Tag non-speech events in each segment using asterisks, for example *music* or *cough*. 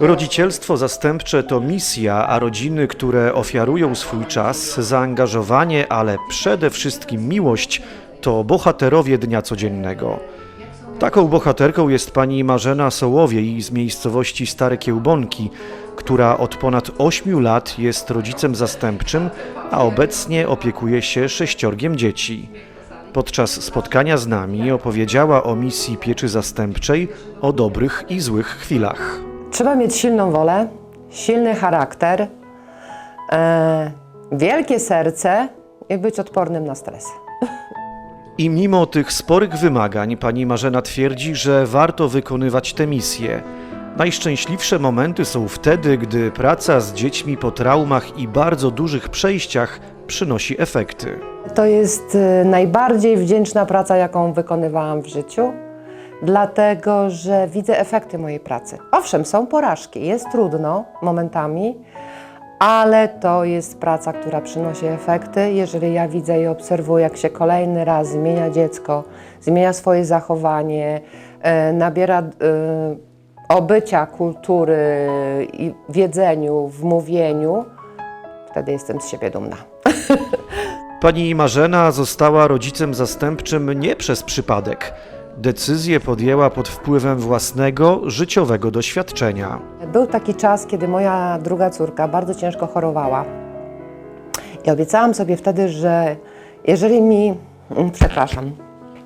Rodzicielstwo zastępcze to misja, a rodziny, które ofiarują swój czas, zaangażowanie, ale przede wszystkim miłość, to bohaterowie dnia codziennego. Taką bohaterką jest pani Marzena Sołowiej z miejscowości Stare Kiełbonki, która od ponad 8 lat jest rodzicem zastępczym, a obecnie opiekuje się sześciorgiem dzieci. Podczas spotkania z nami opowiedziała o misji pieczy zastępczej, o dobrych i złych chwilach. Trzeba mieć silną wolę, silny charakter, e, wielkie serce i być odpornym na stres. I mimo tych sporych wymagań, pani Marzena twierdzi, że warto wykonywać tę misję. Najszczęśliwsze momenty są wtedy, gdy praca z dziećmi po traumach i bardzo dużych przejściach przynosi efekty. To jest e, najbardziej wdzięczna praca, jaką wykonywałam w życiu, dlatego że widzę efekty mojej pracy. Owszem, są porażki, jest trudno momentami, ale to jest praca, która przynosi efekty. Jeżeli ja widzę i obserwuję, jak się kolejny raz zmienia dziecko, zmienia swoje zachowanie, e, nabiera e, obycia, kultury w jedzeniu, w mówieniu, wtedy jestem z siebie dumna. Pani Marzena została rodzicem zastępczym nie przez przypadek. Decyzję podjęła pod wpływem własnego życiowego doświadczenia. Był taki czas, kiedy moja druga córka bardzo ciężko chorowała. I obiecałam sobie wtedy, że jeżeli mi, mm, przepraszam,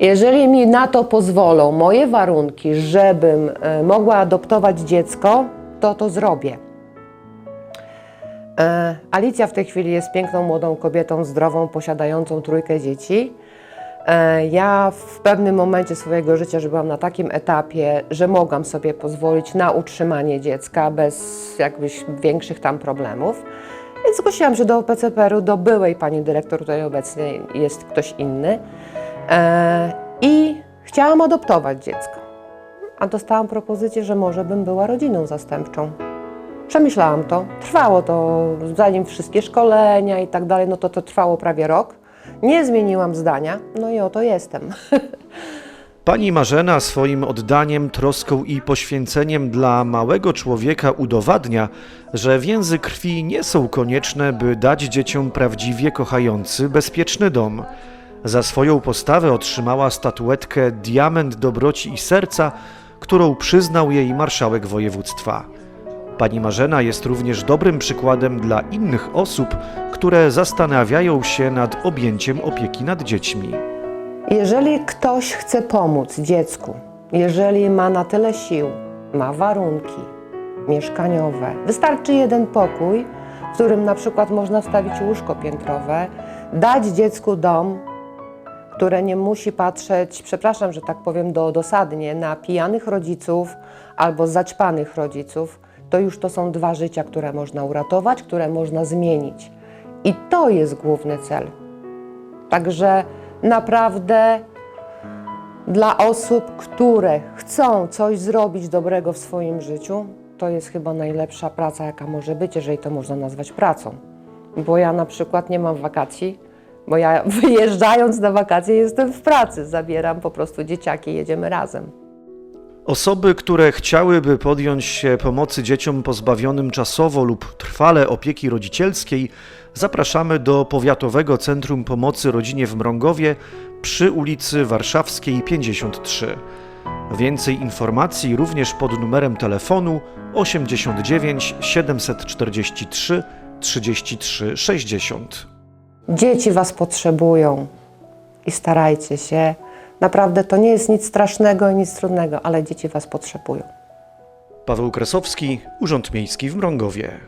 jeżeli mi na to pozwolą moje warunki, żebym e, mogła adoptować dziecko, to to zrobię. E, Alicja w tej chwili jest piękną młodą kobietą, zdrową, posiadającą trójkę dzieci. E, Ja w pewnym momencie swojego życia, że byłam na takim etapie, że mogłam sobie pozwolić na utrzymanie dziecka bez jakbyś większych tam problemów. Więc zgłosiłam się do PCPR-u, do byłej pani dyrektor, tutaj obecnie jest ktoś inny. E, I chciałam adoptować dziecko. A dostałam propozycję, że może bym była rodziną zastępczą. Przemyślałam to. Trwało to, zanim wszystkie szkolenia i tak dalej, no to to trwało prawie rok. Nie zmieniłam zdania, no i oto jestem. *laughs* Pani Marzena swoim oddaniem, troską i poświęceniem dla małego człowieka udowadnia, że więzy krwi nie są konieczne, by dać dzieciom prawdziwie kochający, bezpieczny dom. Za swoją postawę otrzymała statuetkę Diament Dobroci i Serca, którą przyznał jej marszałek województwa. Pani Marzena jest również dobrym przykładem dla innych osób, które zastanawiają się nad objęciem opieki nad dziećmi. Jeżeli ktoś chce pomóc dziecku, jeżeli ma na tyle sił, ma warunki mieszkaniowe, wystarczy jeden pokój, w którym na przykład można wstawić łóżko piętrowe, dać dziecku dom, które nie musi patrzeć, przepraszam, że tak powiem do, dosadnie, na pijanych rodziców albo zaćpanych rodziców, to już to są dwa życia, które można uratować, które można zmienić. I to jest główny cel. Także naprawdę dla osób, które chcą coś zrobić dobrego w swoim życiu, to jest chyba najlepsza praca, jaka może być, jeżeli to można nazwać pracą. Bo ja na przykład nie mam wakacji, bo ja *laughs* wyjeżdżając na wakacje jestem w pracy, zabieram po prostu dzieciaki, jedziemy razem. Osoby, które chciałyby podjąć się pomocy dzieciom pozbawionym czasowo lub trwale opieki rodzicielskiej, zapraszamy do Powiatowego Centrum Pomocy Rodzinie w Mrągowie przy ulicy Warszawskiej 53. Więcej informacji również pod numerem telefonu 89 743 33 60. Dzieci Was potrzebują i starajcie się. Naprawdę to nie jest nic strasznego i nic trudnego, ale dzieci Was potrzebują. Paweł Kresowski, Urząd Miejski w Mrągowie.